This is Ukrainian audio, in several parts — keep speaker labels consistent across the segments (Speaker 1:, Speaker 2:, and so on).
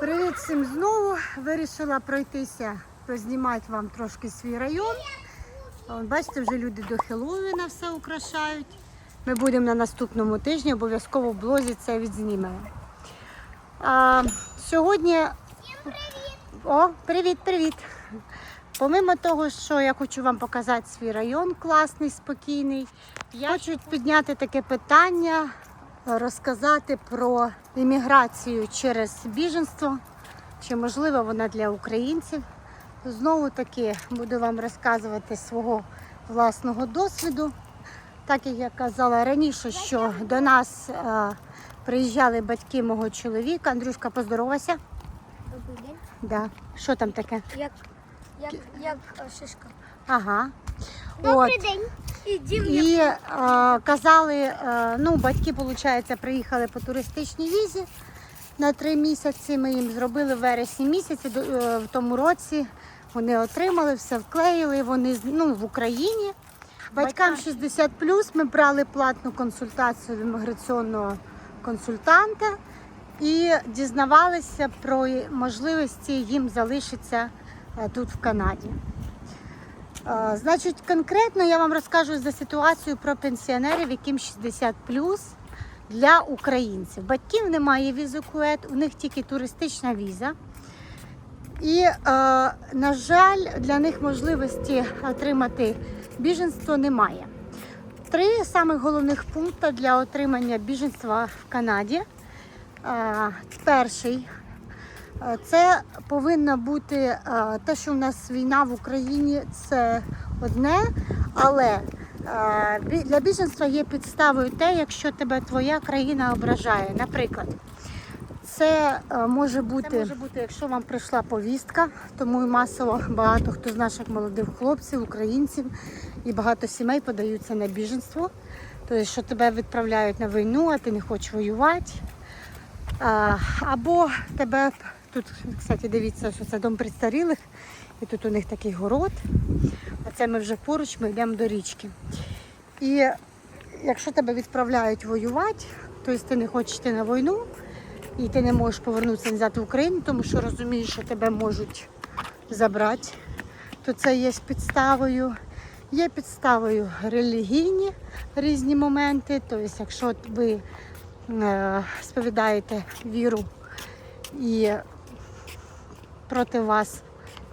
Speaker 1: Привіт всім знову. Вирішила пройтися, познімати вам трошки свій район. Бачите, вже люди до Хеллоуіна все украшають. Ми будемо на наступному тижні, обов'язково в блозі це відзнімемо. А, сьогодні. О, привіт, привіт! Помимо того, що я хочу вам показати свій район класний, спокійний, я хочу підняти таке питання, розказати про імміграцію через біженство, чи можлива вона для українців. Знову таки буду вам розказувати свого власного досвіду. Так як я казала раніше, що до нас е, приїжджали батьки мого чоловіка. Андрюшка, поздоровайся.
Speaker 2: Добрий день.
Speaker 1: Да. Що там таке?
Speaker 2: Як, як, як е, шишка.
Speaker 1: Ага.
Speaker 2: Добрий день.
Speaker 1: І е, казали, е, ну, батьки, виходить, приїхали по туристичній візі на три місяці. Ми їм зробили в вересні місяці до- е, в тому році. Вони отримали, все вклеїли. Вони ну, в Україні. Батькам 60 ми брали платну консультацію в імміграційного консультанта і дізнавалися про можливості їм залишитися тут в Канаді. Е, Значить, конкретно я вам розкажу за ситуацію про пенсіонерів, яким 60 для українців. Батьків немає візи кует, у них тільки туристична віза. І, е, на жаль, для них можливості отримати біженство немає. Три самих головних пункти для отримання біженства в Канаді. Е, Перший Е, Це повинно бути е, те, що в нас війна в Україні, це одне, але е, для біженства є підставою те, якщо тебе твоя країна ображає. Наприклад, це е, може бути, це може бути, якщо вам прийшла повістка, тому і масово багато хто з наших молодих хлопців, українців і багато сімей подаються на біженство. Тобто, що тебе відправляють на війну, а ти не хочеш воювати. Або тебе тут, кстати, дивіться, що це дом престарілих, і тут у них такий город. А це ми вже поруч, ми йдемо до річки. І якщо тебе відправляють воювати, тобто ти не хочеш йти на війну, і ти не можеш повернутися назад в Україну, тому що розумієш, що тебе можуть забрати, то це є підставою. Є підставою релігійні різні моменти. Тобто, якщо ви е, сповідаєте віру і проти вас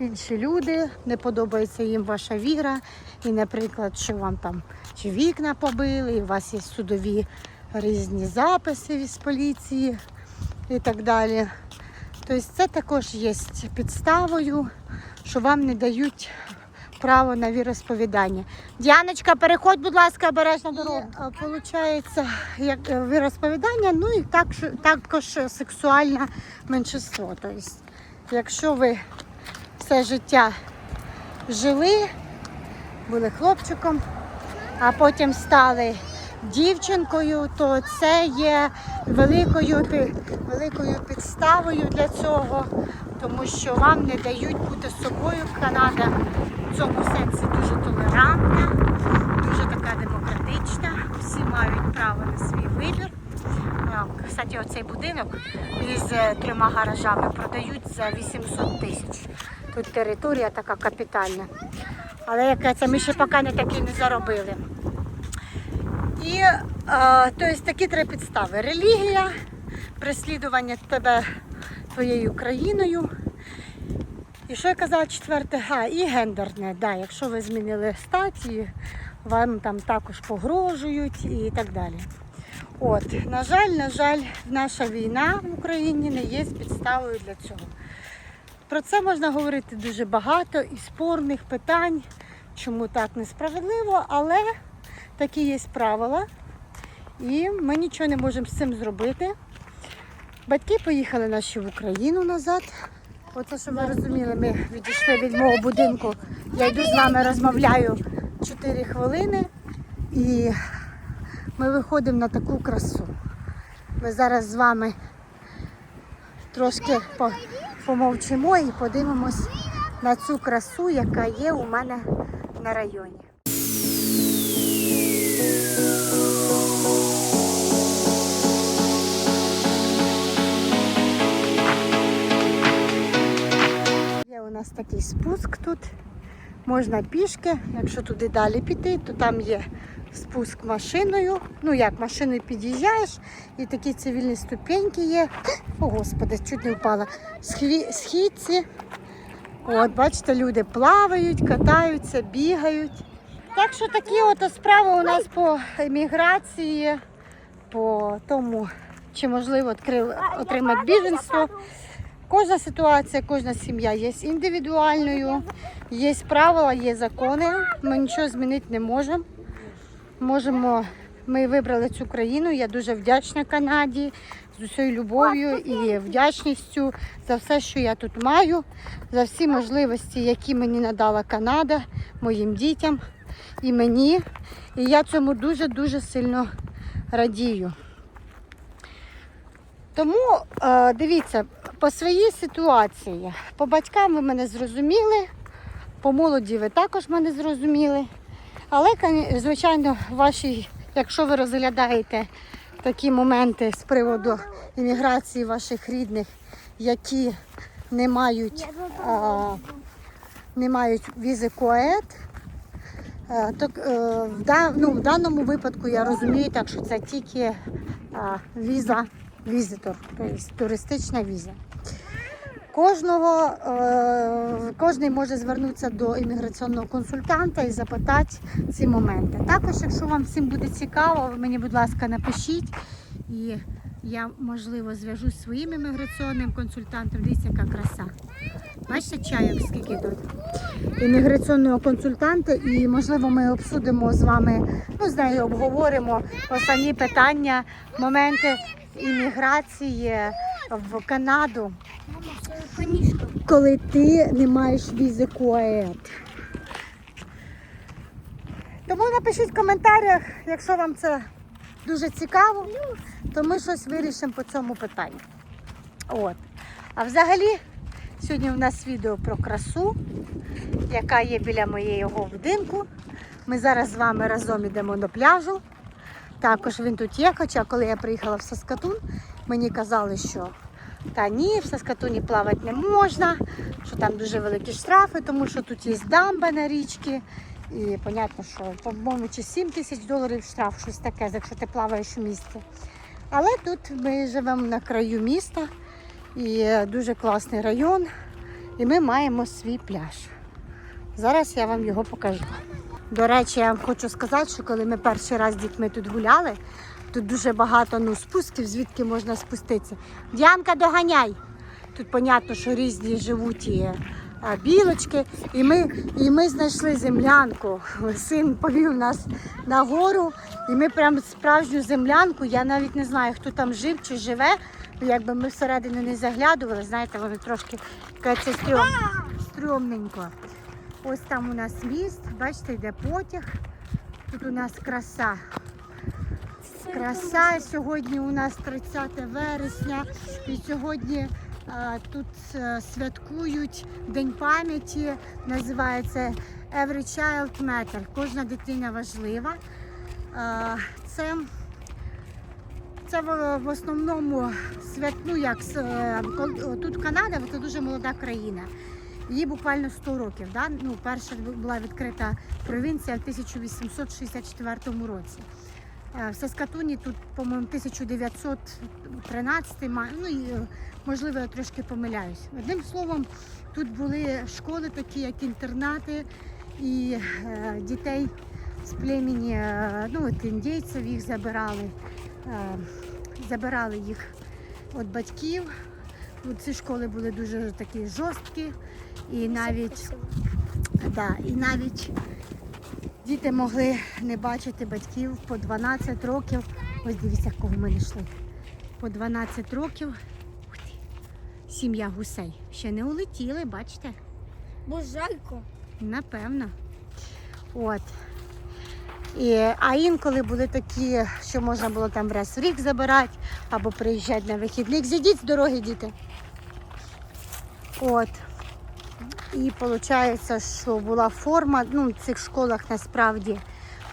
Speaker 1: інші люди, не подобається їм ваша віра, і, наприклад, що вам там чи вікна побили, і у вас є судові різні записи з поліції і так далі. Тобто це також є підставою, що вам не дають право на віросповідання. Діаночка, переходь, будь ласка, обережно дорогу. Виходить, як е, віросповідання, ну і так, також сексуальне меншинство. Тобто, якщо ви все життя жили, були хлопчиком, а потім стали дівчинкою, то це є великою, великою підставою для цього, тому що вам не дають бути собою. Канада в цьому сенсі дуже толерантна, дуже така демократична. Всі мають право на свій вибір. А, Кстати, оцей будинок із е, трьома гаражами продають за 800 тисяч. Тут територія така капітальна. Але яка це ми ще поки не такі не заробили. І е, тобто, такі три підстави: релігія, переслідування тебе твоєю країною. І що я казала четверте? А, і гендерне. Да, якщо ви змінили статі, вам там також погрожують і так далі. От, на жаль, на жаль, наша війна в Україні не є підставою для цього. Про це можна говорити дуже багато і спорних питань, чому так несправедливо, але такі є правила. І ми нічого не можемо з цим зробити. Батьки поїхали наші в Україну назад. Оце, щоб ви розуміли, ми відійшли від мого будинку. Я йду з вами розмовляю 4 хвилини і ми виходимо на таку красу. Ми зараз з вами трошки по помовчимо і подивимось на цю красу, яка є у мене на районі. Є у нас такий спуск тут. Можна пішки, якщо туди далі піти, то там є спуск машиною. Ну як машиною під'їжджаєш, і такі цивільні ступеньки є. О, господи, чуть не впала. Схві- Східці. От, бачите, люди плавають, катаються, бігають. Так що такі от справи у нас по еміграції, по тому, чи можливо отримати біженство. Кожна ситуація, кожна сім'я є індивідуальною, є правила, є закони. Ми нічого змінити не можемо. Можемо, ми вибрали цю країну. Я дуже вдячна Канаді з усією любов'ю і вдячністю за все, що я тут маю, за всі можливості, які мені надала Канада, моїм дітям і мені. І я цьому дуже-дуже сильно радію. Тому е, дивіться, по своїй ситуації, по батькам ви мене зрозуміли, по молоді ви також мене зрозуміли. Але, звичайно, ваші, якщо ви розглядаєте такі моменти з приводу імміграції ваших рідних, які не мають, а, не мають візи КОЕД, е, то е, в, ну, в даному випадку я розумію, так що це тільки а, віза, візитор, тобто туристична віза. Кожного, е, кожний може звернутися до імміграційного консультанта і запитати ці моменти. Також, якщо вам всім буде цікаво, мені, будь ласка, напишіть. І я, можливо, зв'яжусь зі своїм імміграційним консультантом. Дивіться, яка краса. Бачите, чайок скільки тут? Імміграційного консультанта, і можливо ми обсудимо з вами, ну з нею обговоримо основні питання, моменти імміграції в Канаду коли ти не маєш візи КУАЕД. Тому напишіть в коментарях, якщо вам це дуже цікаво, то ми щось вирішимо по цьому питанню. От. А взагалі, сьогодні у нас відео про красу, яка є біля моєго будинку. Ми зараз з вами разом йдемо до пляжу. Також він тут є, хоча коли я приїхала в Саскатун, мені казали, що та ні, в Саскатуні плавати не можна, що там дуже великі штрафи, тому що тут є дамба на річці. І понятно, що, по-моєму, чи 7 тисяч доларів штраф, щось таке, якщо ти плаваєш у місті. Але тут ми живемо на краю міста і дуже класний район, і ми маємо свій пляж. Зараз я вам його покажу. До речі, я вам хочу сказати, що коли ми перший раз з дітьми тут гуляли, тут дуже багато ну, спусків, звідки можна спуститися. Діанка, доганяй! Тут понятно, що різні живуть і білочки. І ми, і ми знайшли землянку. Син повів нас на гору, і ми прям справжню землянку. Я навіть не знаю, хто там жив чи живе. Якби ми всередину не заглядували, знаєте, вони трошки це стрьом, стрьомненько. Ось там у нас міст, бачите, йде потяг. Тут у нас краса. Краса. Сьогодні у нас 30 вересня. І сьогодні а, тут е, святкують День пам'яті. Називається Every Child Matter. Кожна дитина важлива. А, це, це в, основному свят, ну, як, е, тут Канада це дуже молода країна. Їй буквально 100 років. Да? Ну, перша була відкрита провінція в 1864 році. Е, В Саскатуні тут, по-моєму, 1913 ну е, можливо я трошки помиляюсь. Одним словом, тут були школи такі, як інтернати, і е, дітей з племені, е, ну от індійців їх забирали, е, забирали їх від батьків. Ці школи були дуже такі жорсткі, і навіть Да, і навіть діти могли не бачити батьків по 12 років. Ось дивіться, кого ми йшли. По 12 років. Сім'я гусей. Ще не улетіли, бачите?
Speaker 2: Бо жалько.
Speaker 1: Напевно. От. І, а інколи були такі, що можна було там раз в рік забирати або приїжджати на вихідник. Зійдіть з дороги, діти. От. І виходить, що була форма. Ну, в цих школах насправді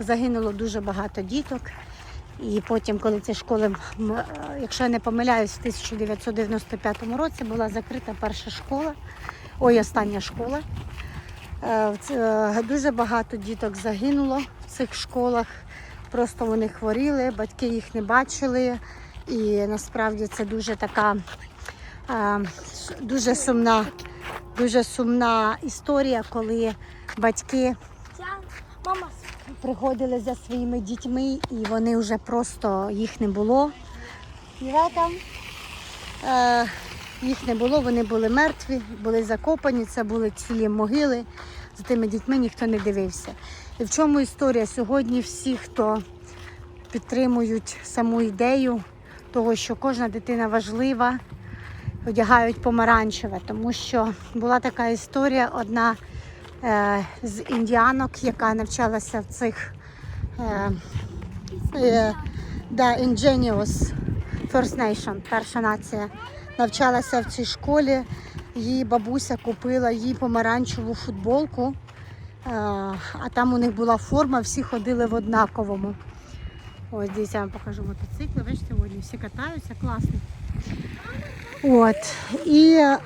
Speaker 1: загинуло дуже багато діток. І потім, коли ці школи, якщо я не помиляюсь, в 1995 році була закрита перша школа. ой, остання школа. Е, е, Дуже багато діток загинуло в цих школах. Просто вони хворіли, батьки їх не бачили. І насправді це дуже така дуже сумна, дуже сумна історія, коли батьки приходили за своїми дітьми і вони вже просто їх не було. Е, їх не було, вони були мертві, були закопані, це були цілі могили. За тими дітьми ніхто не дивився. І в чому історія? Сьогодні всі, хто підтримують саму ідею того, що кожна дитина важлива, одягають помаранчеве, тому що була така історія, одна е, з індіанок, яка навчалася в цих е, е, Ingenious First Nation, перша нація, навчалася в цій школі. Її бабуся купила їй помаранчеву футболку, е, а там у них була форма, всі ходили в однаковому. Ось дивіться, я вам покажу мотоцикли. Бачите, сьогодні всі катаються, класно. От. І е,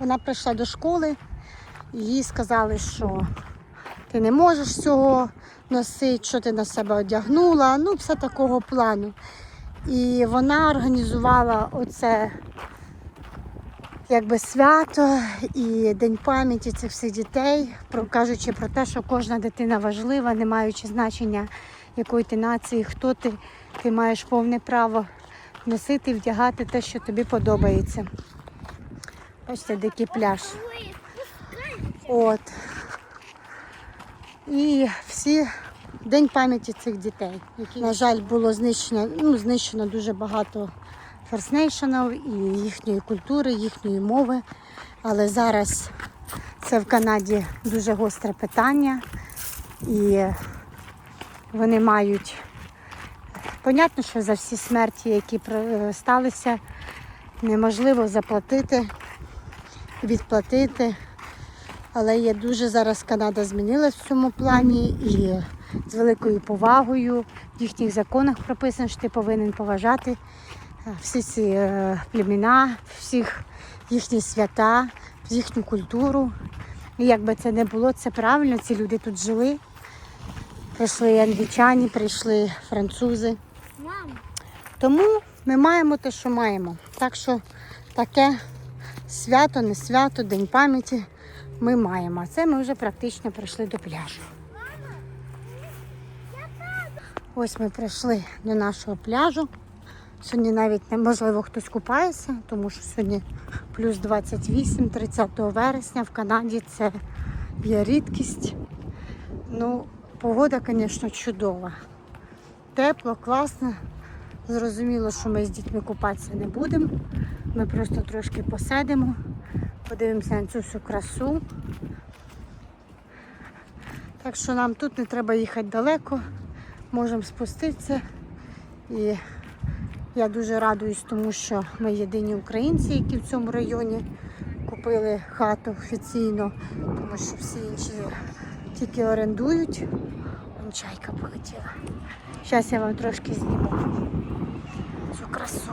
Speaker 1: вона прийшла до школи, їй сказали, що ти не можеш цього носити, що ти на себе одягнула, ну, все такого плану. І вона організувала оце якби свято і День пам'яті цих всіх дітей, кажучи про те, що кожна дитина важлива, не маючи значення, якої ти нації, хто ти, ти маєш повне право носити вдягати те, що тобі подобається. Бачите, дикий пляж. От. І всі День пам'яті цих дітей. Які, на жаль, було знищено, ну, знищено дуже багато ферснейшенів і їхньої культури, їхньої мови. Але зараз це в Канаді дуже гостре питання. І вони мають. Понятно, що за всі смерті, які е, сталися, неможливо заплатити, відплатити. Але є дуже зараз Канада змінилась в цьому плані і з великою повагою в їхніх законах прописано, що ти повинен поважати е, всі ці е, племена, всіх їхні свята, їхню культуру. І як би це не було, це правильно, ці люди тут жили. Прийшли англічані, прийшли французи. Тому ми маємо те, що маємо. Так що таке свято, не свято, День пам'яті ми маємо. А це ми вже практично прийшли до пляжу. Ось ми прийшли до нашого пляжу. Сьогодні навіть неможливо хтось купається, тому що сьогодні плюс 28, 30 вересня в Канаді це є рідкість. Ну, погода, звісно, чудова. Тепло, класно. Зрозуміло, що ми з дітьми купатися не будемо. Ми просто трошки посидимо, подивимося на цю всю красу. Так що нам тут не треба їхати далеко, можемо спуститися. І я дуже радуюсь, тому що ми єдині українці, які в цьому районі купили хату офіційно, тому що всі інші тільки орендують. Вон чайка полетіла. Зараз я вам трошки зніму цю красу.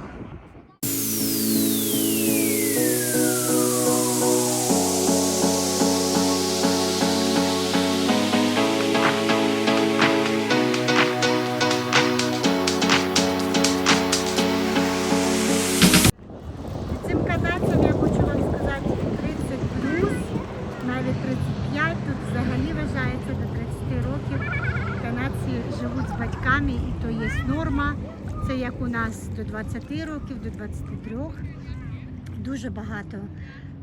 Speaker 1: З батьками і то є норма. Це як у нас до 20 років, до 23. Дуже багато.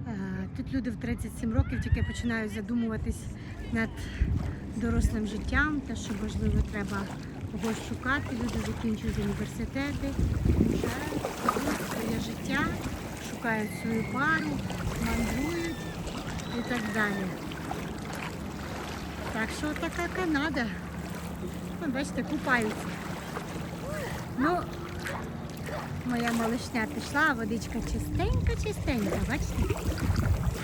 Speaker 1: Е, Тут люди в 37 років тільки починають задумуватись над дорослим життям, те, що можливо треба когось шукати. Люди закінчують університети, живуть своє життя, шукають свою пару, мандрують і так далі. Так що така Канада. Бачите, купаються. Ну, моя малишня пішла, водичка чистенька, чистенька, бачите?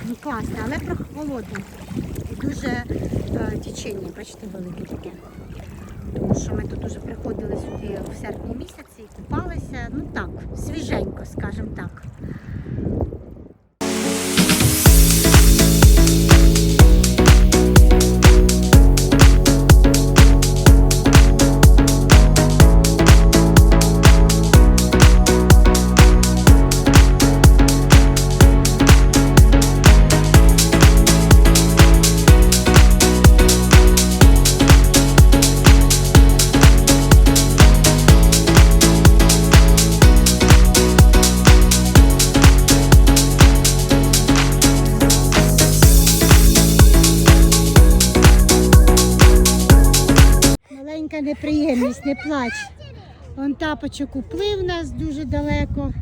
Speaker 1: Ну, класно, але прохолодно. І дуже е, течення, бачите, велике таке. Тому що ми тут уже приходили сюди в серпні місяці і купалися. Ну так, свіженько, скажімо так. Маленька неприємність, не плач. Вон тапочок уплив нас дуже далеко.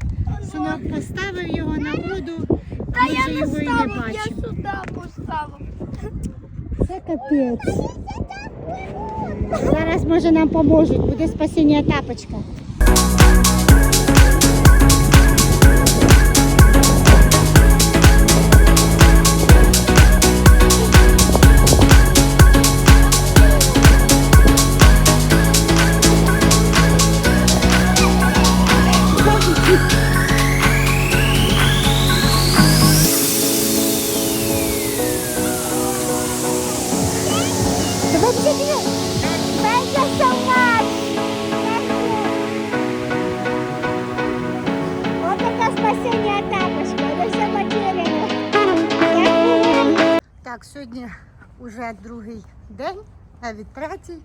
Speaker 1: Синок поставив його на воду,
Speaker 2: Та я
Speaker 1: вже
Speaker 2: не
Speaker 1: його і не
Speaker 2: бачив. я сюди поставив.
Speaker 1: Це капець. Зараз може нам поможуть, буде спасіння тапочка. Так, сьогодні вже другий день, навіть третій,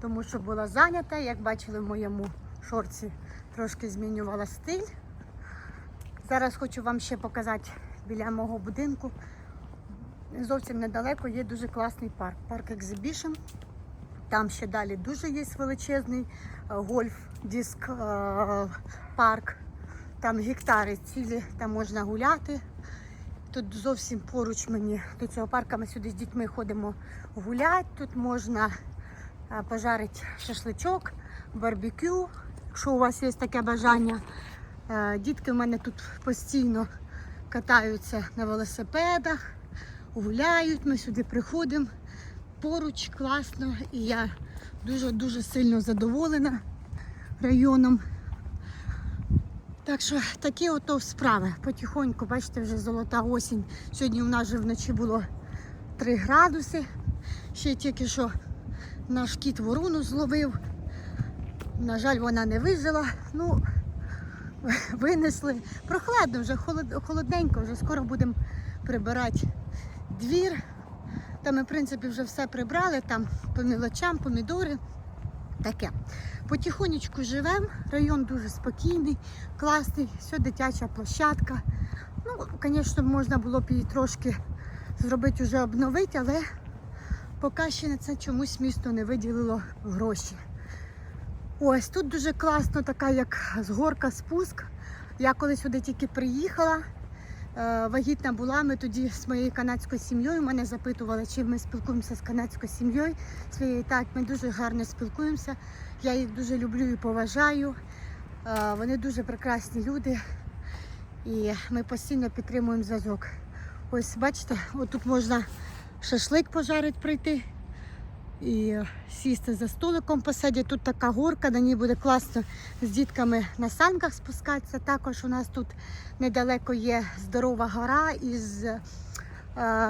Speaker 1: тому що була зайнята. Як бачили в моєму шорці, трошки змінювала стиль. Зараз хочу вам ще показати біля мого будинку. Зовсім недалеко є дуже класний парк. Парк Exhibition. Там ще далі дуже є величезний е, гольф, диск е, парк. Там гектари цілі, там можна гуляти. Тут зовсім поруч мені до цього парку ми сюди з дітьми ходимо гуляти. Тут можна пожарити шашличок, барбекю, якщо у вас є таке бажання. Дітки в мене тут постійно катаються на велосипедах, гуляють. Ми сюди приходимо. Поруч класно і я дуже-дуже сильно задоволена районом. Так що такі ото справи. Потихоньку, бачите, вже золота осінь. Сьогодні у нас вже вночі було 3 градуси. Ще тільки що наш кіт ворону зловив. На жаль, вона не вижила. Ну, винесли. Прохладно вже, холод- холодненько, вже скоро будемо прибирати двір. Та ми, в принципі, вже все прибрали, там по мілочам, помідори. Таке. Потихонечку живемо, район дуже спокійний, класний, все дитяча площадка. Ну, звісно, можна було б її трошки зробити, вже обновити, але поки ще на це чомусь місто не виділило гроші. Ось тут дуже класно, така як згорка, спуск. Я коли сюди тільки приїхала, вагітна була, ми тоді з моєю канадською сім'єю мене запитували, чи ми спілкуємося з канадською сім'єю своєю. Так, ми дуже гарно спілкуємося. Я їх дуже люблю і поважаю. Е, Вони дуже прекрасні люди. І ми постійно підтримуємо зв'язок. Ось бачите, отут можна шашлик пожарити прийти і сісти за столиком посидіти. Тут така горка, на ній буде класно з дітками на санках спускатися. Також у нас тут недалеко є здорова гора із е,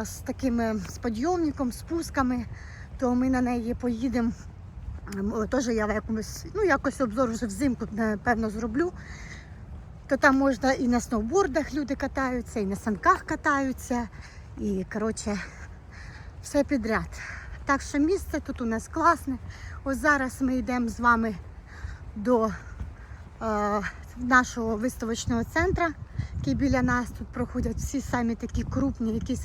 Speaker 1: з такими з підйомником, спусками, то ми на неї поїдемо. Теж я в якомусь, ну якось обзор вже взимку, напевно, зроблю. То там можна і на сноубордах люди катаються, і на санках катаються. І коротше, все підряд. Так що місце тут у нас класне. Ось зараз ми йдемо з вами до е, нашого виставочного центру, який біля нас тут проходять всі самі такі крупні, якісь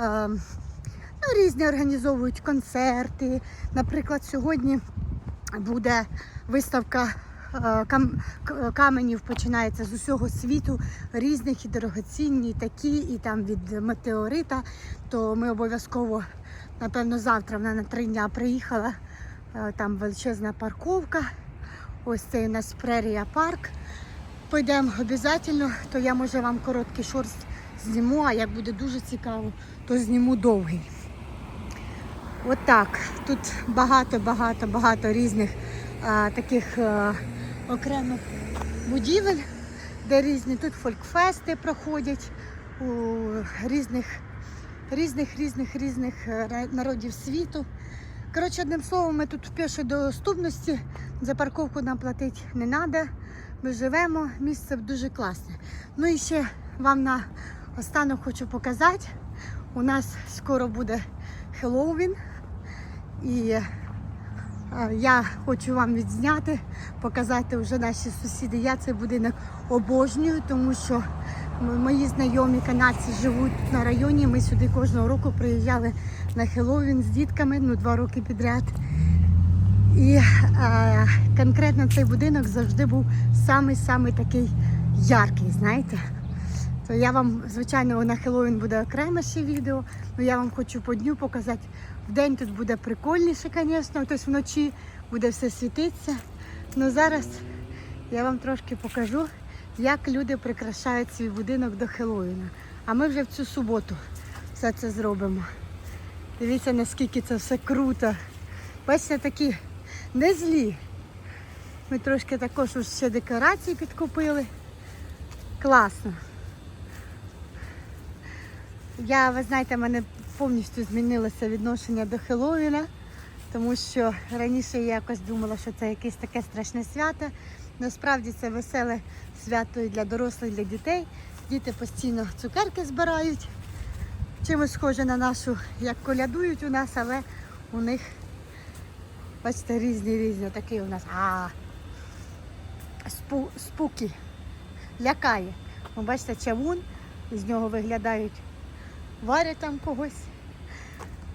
Speaker 1: е, ну, різні організовують концерти. Наприклад, сьогодні буде виставка е, кам- каменів, починається з усього світу, різних і дорогоцінні, такі, і там від метеорита. То ми обов'язково, напевно, завтра вона на три дня приїхала. Е, Там величезна парковка. Ось це у нас прерія парк. Пойдемо обов'язково, то я може вам короткий шорт зніму, а як буде дуже цікаво, то зніму довгий. Отак. Тут багато-багато багато різних а, таких а, окремих будівель, де різні тут фолькфести проходять у різних різних різних різних е, народів світу. Коротше, одним словом, ми тут в пішій доступності, за парковку нам платити не треба. Ми живемо, місце дуже класне. Ну і ще вам на останок хочу показати. У нас скоро буде Хеллоуін. І е, я хочу вам відзняти, показати вже наші сусіди. Я цей будинок обожнюю, тому що мої знайомі канадці живуть на районі. Ми сюди кожного року приїжджали на Хеллоуін з дітками, ну два роки підряд. І е, конкретно цей будинок завжди був самий-самий такий яркий, знаєте. То я вам, звичайно, на Хеллоуін буде окреме ще відео, але я вам хочу по дню показати. Вдень тут буде прикольніше, звісно, тобто вночі буде все світитися. Ну зараз я вам трошки покажу, як люди прикрашають свій будинок до Хеллоуіна. А ми вже в цю суботу все це зробимо. Дивіться, наскільки це все круто. Бачите, такі не злі. Ми трошки також ще декорації підкупили. Класно. Я, ви знаєте, в мене повністю змінилося відношення до Хеллоуіна, тому що раніше я якось думала, що це якесь таке страшне свято. Насправді це веселе свято і для дорослих, і для дітей. Діти постійно цукерки збирають. Чимось схоже на нашу, як колядують у нас, але у них, бачите, різні різні. Такий у нас а, спу, спуки, лякає. Ви бачите, чавун, з нього виглядають, варять там когось.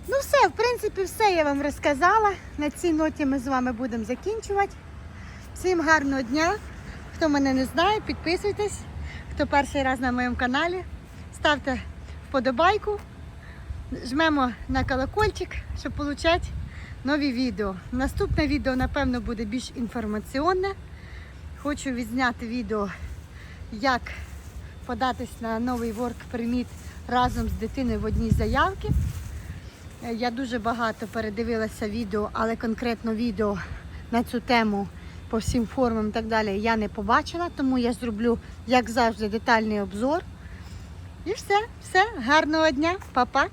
Speaker 1: Ну все, в принципі, все я вам розказала. На цій ноті ми з вами будемо закінчувати. Всім гарного дня. Хто мене не знає, підписуйтесь. Хто перший раз на моєму каналі, ставте вподобайку, жмемо на колокольчик, щоб отримати нові відео. Наступне відео, напевно, буде більш інформаційне. Хочу відзняти відео, як податись на новий Permit разом з дитиною в одній заявці. Я дуже багато передивилася відео, але конкретно відео на цю тему по всім формам і так далі я не побачила, тому я зроблю, як завжди, детальний обзор. І все, все, гарного дня, па-па!